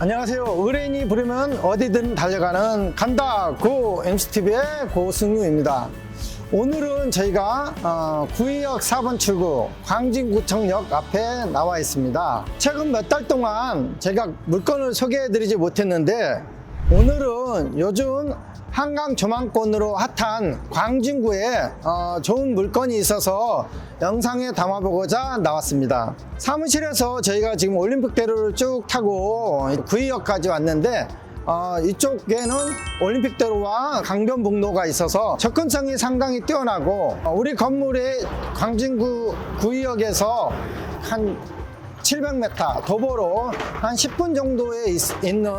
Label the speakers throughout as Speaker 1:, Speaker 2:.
Speaker 1: 안녕하세요. 의뢰인이 부르면 어디든 달려가는 간다 고 MCTV의 고승유입니다. 오늘은 저희가 어, 구의역 4번 출구 광진구청역 앞에 나와 있습니다. 최근 몇 달 동안 제가 물건을 소개해드리지 못했는데 오늘은 요즘 한강 조망권으로 핫한 광진구에 어, 좋은 물건이 있어서 영상에 담아보고자 나왔습니다. 사무실에서 저희가 지금 올림픽대로를 쭉 타고 구의역까지 왔는데 어, 이쪽에는 올림픽대로와 강변북로가 있어서 접근성이 상당히 뛰어나고 어, 우리 건물의 광진구 구의역에서 한 700m 도보로 한 10분 정도에 있, 있는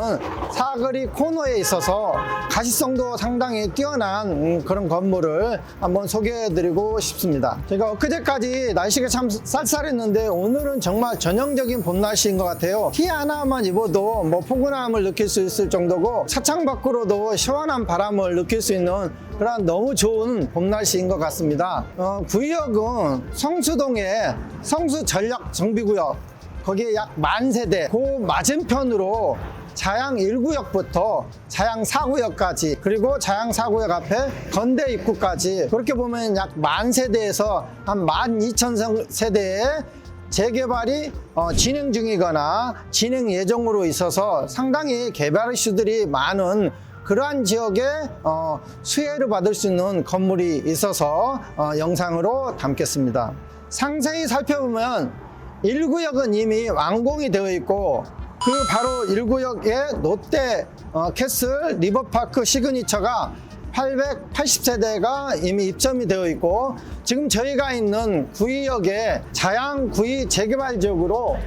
Speaker 1: 사거리 코너에 있어서 가시성도 상당히 뛰어난 음, 그런 건물을 한번 소개해드리고 싶습니다. 제가 엊그제까지 날씨가 참 쌀쌀했는데 오늘은 정말 전형적인 봄 날씨인 것 같아요. 티 하나만 입어도 뭐 포근함을 느낄 수 있을 정도고 차창 밖으로도 시원한 바람을 느낄 수 있는 그런 너무 좋은 봄 날씨인 것 같습니다. 어, 구역은 성수동의 성수 전략 정비구역 거기에 약 만 세대 그 맞은편으로 자양 1구역부터 자양 4구역까지 그리고 자양 4구역 앞에 건대 입구까지 그렇게 보면 약 만 세대에서 한만 2천 세대의 재개발이 어, 진행 중이거나 진행 예정으로 있어서 상당히 개발 이슈들이 많은 그러한 지역에 어, 수혜를 받을 수 있는 건물이 있어서 어, 영상으로 담겠습니다. 상세히 살펴보면 1구역은 이미 완공이 되어 있고 그 바로 1구역에 롯데 어, 캐슬 리버파크 시그니처가 880세대가 이미 입점이 되어 있고 지금 저희가 있는 구의역에 자양 구의 재개발 지역으로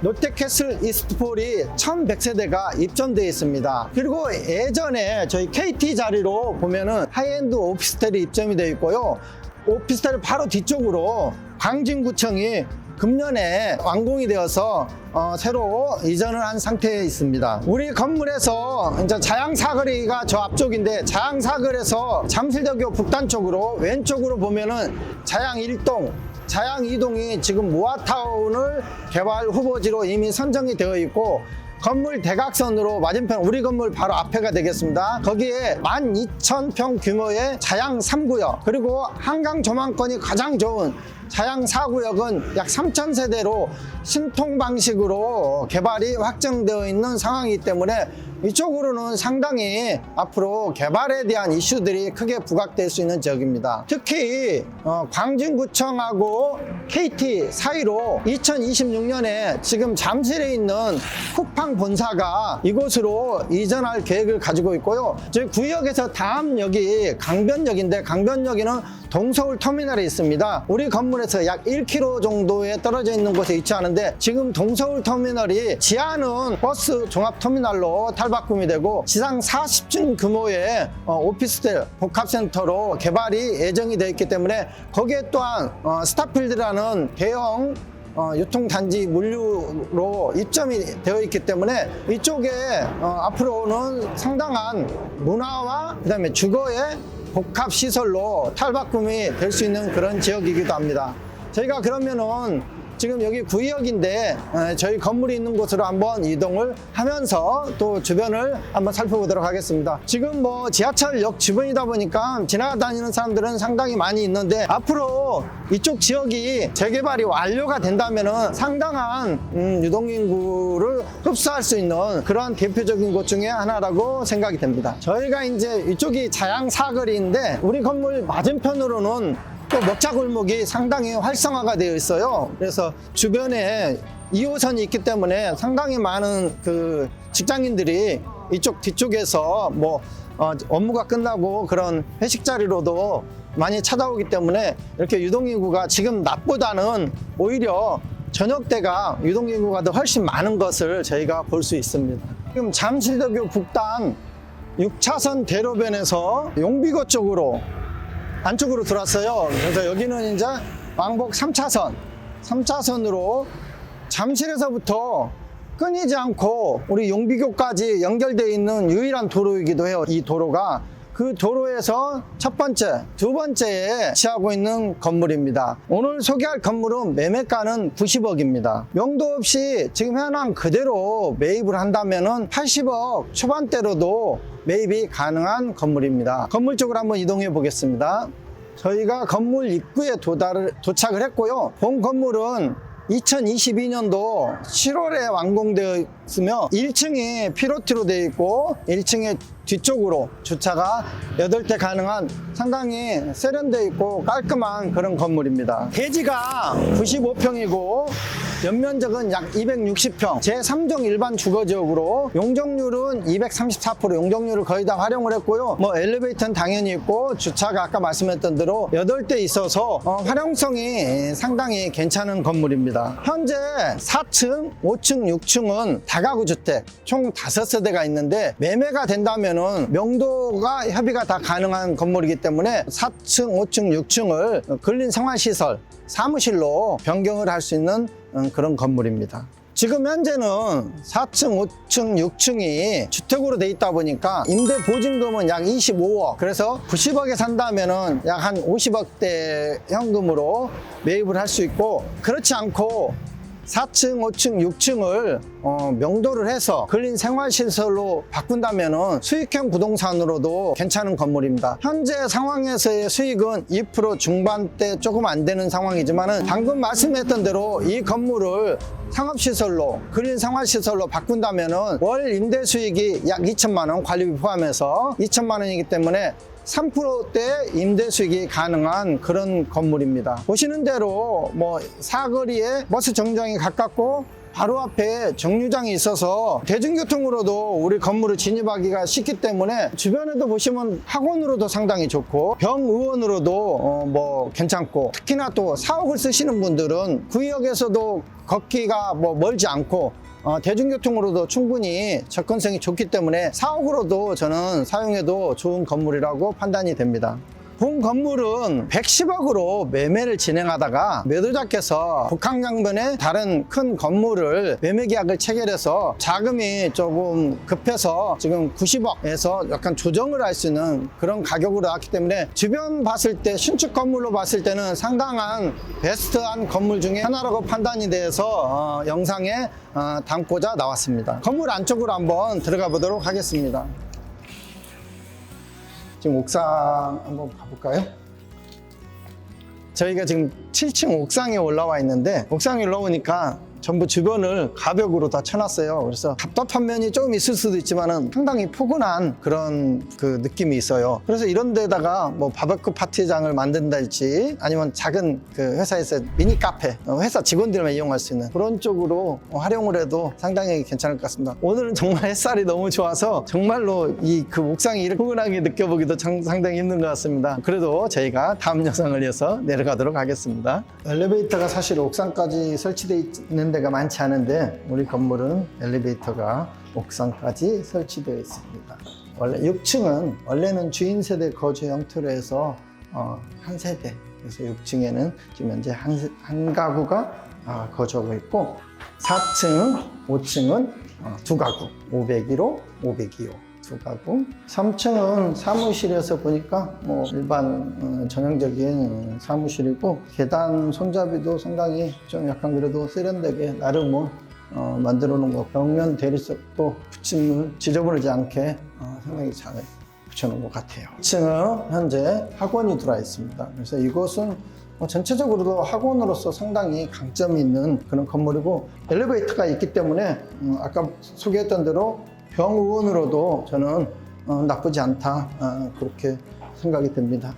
Speaker 1: 롯데캐슬 이스트폴이 1100세대가 입점되어 있습니다. 그리고 예전에 저희 KT 자리로 보면은 하이엔드 오피스텔이 입점이 되어 있고요. 오피스텔 바로 뒤쪽으로 광진구청이 금년에 완공이 되어서 어, 새로 이전을 한 상태에 있습니다. 우리 건물에서 이제 자양 사거리가 저 앞쪽인데 자양 사거리에서 잠실대교 북단 쪽으로 왼쪽으로 보면은 자양 1동 자양 2동이 지금 모아타운을 개발 후보지로 이미 선정이 되어 있고 건물 대각선으로 맞은편 우리 건물 바로 앞에가 되겠습니다. 거기에 12,000평 규모의 자양 3구역 그리고 한강 조망권이 가장 좋은 자양 4구역은 약 3,000세대로 신통 방식으로 개발이 확정되어 있는 상황이기 때문에 이쪽으로는 상당히 앞으로 개발에 대한 이슈들이 크게 부각될 수 있는 지역입니다. 특히 어, 광진구청하고 KT 사이로 2026년에 지금 잠실에 있는 쿠팡 본사가 이곳으로 이전할 계획을 가지고 있고요. 저희 구역에서 다음 역이 강변역인데 강변역에는 동서울 터미널이 있습니다. 우리 건물에서 약 1km 정도에 떨어져 있는 곳에 위치하는데 지금 동서울 터미널이 지하는 버스 종합 터미널로 탈바꿈이 되고 지상 40층 규모의 어, 오피스텔 복합센터로 개발이 예정이 되어 있기 때문에 거기에 또한 어, 스타필드라는 대형 어, 유통단지 물류로 입점이 되어 있기 때문에 이쪽에 어, 앞으로는 상당한 문화와 그다음에 주거의 복합 시설로 탈바꿈이 될 수 있는 그런 지역이기도 합니다. 저희가 그러면은 지금 여기 구역인데 에, 저희 건물이 있는 곳으로 한번 이동을 하면서 또 주변을 한번 살펴보도록 하겠습니다. 지금 뭐 지하철역 주변이다 보니까 지나다니는 사람들은 상당히 많이 있는데 앞으로 이쪽 지역이 재개발이 완료가 된다면은 상당한 음, 유동인구를 흡수할 수 있는 그런 대표적인 곳 중에 하나라고 생각이 됩니다. 저희가 이제 이쪽이 자양 사거리인데 우리 건물 맞은편으로는 또 먹자 골목이 상당히 활성화가 되어 있어요. 그래서 주변에 2호선이 있기 때문에 상당히 많은 그 직장인들이 이쪽 뒤쪽에서 뭐 어, 업무가 끝나고 그런 회식 자리로도 많이 찾아오기 때문에 이렇게 유동인구가 지금 낮보다는 오히려 저녁 때가 유동인구가 더 훨씬 많은 것을 저희가 볼 수 있습니다. 지금 잠실대교 북단 6차선 대로변에서 용비고 쪽으로 안쪽으로 들어왔어요. 그래서 여기는 이제 왕복 3차선, 3차선으로 잠실에서부터 끊이지 않고 우리 용비교까지 연결되어 있는 유일한 도로이기도 해요. 이 도로가. 그 도로에서 첫 번째, 두 번째에 위치하고 있는 건물입니다. 오늘 소개할 건물은 매매가는 90억입니다. 명도 없이 지금 현황 그대로 매입을 한다면은 80억 초반대로도 매입이 가능한 건물입니다. 건물 쪽으로 한번 이동해 보겠습니다. 저희가 건물 입구에 도달을, 도착을 했고요. 본 건물은 2022년도 7월에 완공되어 있으며 1층이 피로티로 되어 있고 1층에 뒤쪽으로 주차가 8대 가능한 상당히 세련되어 있고 깔끔한 그런 건물입니다. 대지가 95평이고 연면적은 약 260평, 제3종 일반 주거지역으로 용적률은 234%, 용적률을 거의 다 활용을 했고요. 뭐 엘리베이터는 당연히 있고 주차가 아까 말씀했던 대로 8대 있어서 어, 활용성이 상당히 괜찮은 건물입니다. 현재 4층, 5층, 6층은 다가구 주택 총 5세대가 있는데 매매가 된다면 은 명도가 협의가 다 가능한 건물이기 때문에 4층, 5층, 6층을 근린 생활시설 사무실로 변경을 할 수 있는 음, 그런 건물입니다. 지금 현재는 4층, 5층, 6층이 주택으로 돼 있다 보니까 임대 보증금은 약 25억. 그래서 90억에 산다면은 약 한 50억대 현금으로 매입을 할 수 있고 그렇지 않고 4층, 5층, 6층을 어, 명도를 해서 근린 생활시설로 바꾼다면 수익형 부동산으로도 괜찮은 건물입니다. 현재 상황에서의 수익은 2% 중반대 조금 안 되는 상황이지만 방금 말씀했던 대로 이 건물을 상업시설로 근린 생활시설로 바꾼다면 월 임대 수익이 약 2천만 원 관리비 포함해서 2천만 원이기 때문에 3%대 임대 수익이 가능한 그런 건물입니다. 보시는 대로 뭐 사거리에 버스 정류장이 가깝고 바로 앞에 정류장이 있어서 대중교통으로도 우리 건물을 진입하기가 쉽기 때문에 주변에도 보시면 학원으로도 상당히 좋고 병의원으로도 어, 뭐 괜찮고 특히나 또 사옥을 쓰시는 분들은 구역에서도 걷기가 뭐 멀지 않고 어, 대중교통으로도 충분히 접근성이 좋기 때문에 사옥으로도 저는 사용해도 좋은 건물이라고 판단이 됩니다. 본 건물은 110억으로 매매를 진행하다가 매도자께서 북한 강변에 다른 큰 건물을 매매 계약을 체결해서 자금이 조금 급해서 지금 90억에서 약간 조정을 할 수 있는 그런 가격으로 나왔기 때문에 주변 봤을 때 신축 건물로 봤을 때는 상당한 베스트한 건물 중에 하나라고 판단이 돼서 어, 영상에 어, 담고자 나왔습니다. 건물 안쪽으로 한번 들어가 보도록 하겠습니다. 지금 옥상 한번 가볼까요? 저희가 지금 7층 옥상에 올라와 있는데 옥상에 올라오니까 전부 주변을 가벽으로 다 쳐놨어요. 그래서 답답한 면이 조금 있을 수도 있지만은 상당히 포근한 그런 그 느낌이 있어요. 그래서 이런 데다가 뭐 바베큐 파티장을 만든달지 아니면 작은 그 회사에서 미니 카페, 어, 회사 직원들만 이용할 수 있는 그런 쪽으로 활용을 해도 상당히 괜찮을 것 같습니다. 오늘은 정말 햇살이 너무 좋아서 정말로 이 그 옥상이 이렇게 포근하게 느껴보기도 참- 상당히 힘든 것 같습니다. 그래도 저희가 다음 영상을 위해서 내려가도록 하겠습니다. 엘리베이터가 사실 옥상까지 설치되어 있는 데가 많지 않은데 우리 건물은 엘리베이터가 옥상까지 설치되어 있습니다. 원래 6층은 원래는 주인 세대 거주 형태로 해서 어, 한 세대. 그래서 6층에는 지금 현재 한, 세- 한 가구가 아, 거주하고 있고 4층, 5층은 어, 두 가구. 502호, 502호 두 가구 3층은 사무실에서 보니까 뭐 일반 어, 전형적인 사무실이고 계단 손잡이도 상당히 좀 약간 그래도 세련되게 나름은 어, 만들어 놓은 거. 벽면 대리석도 붙임을 지저분하지 않게 어, 상당히 잘 붙여놓은 것 같아요. 2층은 현재 학원이 들어와 있습니다. 그래서 이곳은 뭐 전체적으로도 학원으로서 상당히 강점이 있는 그런 건물이고 엘리베이터가 있기 때문에 음, 아까 소개했던 대로 병의원으로도 저는 어, 나쁘지 않다 어, 그렇게 생각이 됩니다.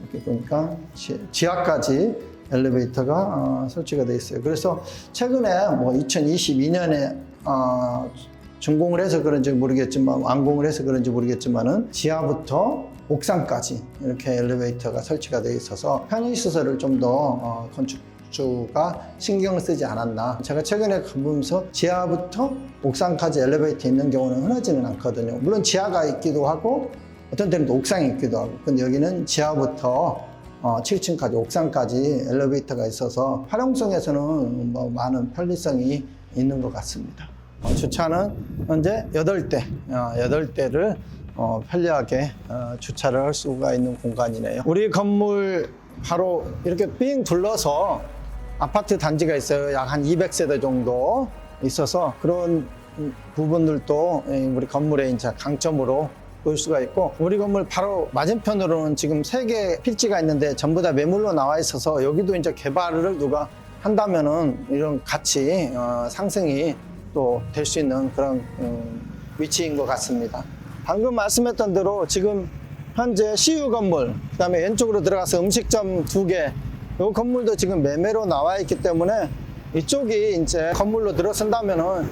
Speaker 1: 이렇게 보니까 지, 지하까지 엘리베이터가 어, 설치가 되어 있어요. 그래서 최근에 뭐 2022년에 어, 준공을 해서 그런지 모르겠지만 완공을 해서 그런지 모르겠지만은 지하부터 옥상까지 이렇게 엘리베이터가 설치가 되어 있어서 편의 시설을 좀더 어, 건축주가 신경 쓰지 않았나. 제가 최근에 가보면서 지하부터 옥상까지 엘리베이터 있는 경우는 흔하지는 않거든요. 물론 지하가 있기도 하고 어떤 때는 또 옥상이 있기도 하고. 근데 여기는 지하부터 어, 7층까지 옥상까지 엘리베이터가 있어서 활용성에서는 뭐 많은 편리성이 있는 것 같습니다. 어, 주차는 현재 8대, 어, 8대를 어, 편리하게 어, 주차를 할 수가 있는 공간이네요. 우리 건물 바로 이렇게 삥 둘러서 아파트 단지가 있어요. 약 한 200세대 정도 있어서 그런 음, 부분들도 예, 우리 건물의 이제 강점으로 볼 수가 있고 우리 건물 바로 맞은편으로는 지금 세 개 필지가 있는데 전부 다 매물로 나와 있어서 여기도 이제 개발을 누가 한다면은 이런 가치 어, 상승이 또 될 수 있는 그런 음, 위치인 것 같습니다. 방금 말씀했던 대로 지금 현재 CU 건물, 그다음에 왼쪽으로 들어가서 음식점 두 개, 이 건물도 지금 매매로 나와 있기 때문에 이쪽이 이제 건물로 들어선다면은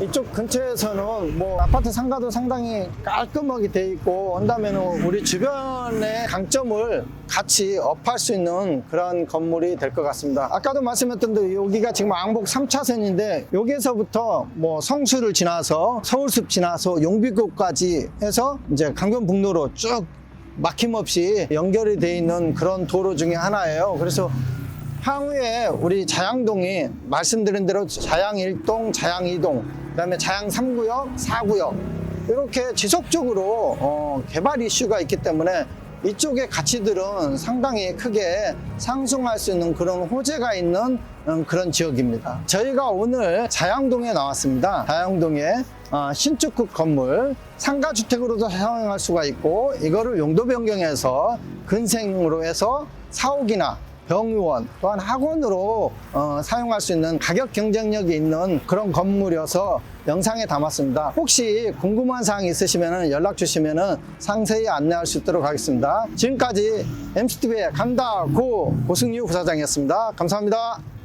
Speaker 1: 이쪽 근처에서는 뭐 아파트 상가도 상당히 깔끔하게 돼 있고 한다면은 우리 주변의 강점을 같이 업할 수 있는 그런 건물이 될 것 같습니다. 아까도 말씀했던 대로 여기가 지금 왕복 3차선인데 여기에서부터 뭐 성수를 지나서 서울숲 지나서 용비구까지 해서 이제 강변북로로 쭉 막힘없이 연결이 돼 있는 그런 도로 중에 하나예요. 그래서 향후에 우리 자양동이 말씀드린 대로 자양 1동, 자양 2동, 그다음에 자양 3구역, 4구역 이렇게 지속적으로 어, 개발 이슈가 있기 때문에 이쪽의 가치들은 상당히 크게 상승할 수 있는 그런 호재가 있는 음, 그런 지역입니다. 저희가 오늘 자양동에 나왔습니다. 자양동에 어, 신축급 건물 상가주택으로도 사용할 수가 있고 이거를 용도 변경해서 근생으로 해서 사옥이나 병의원 또한 학원으로 어, 사용할 수 있는 가격 경쟁력이 있는 그런 건물이어서 영상에 담았습니다. 혹시 궁금한 사항 있으시면 연락 주시면 상세히 안내할 수 있도록 하겠습니다. 지금까지 MCTV의 간다 고 고승유 부사장이었습니다. 감사합니다.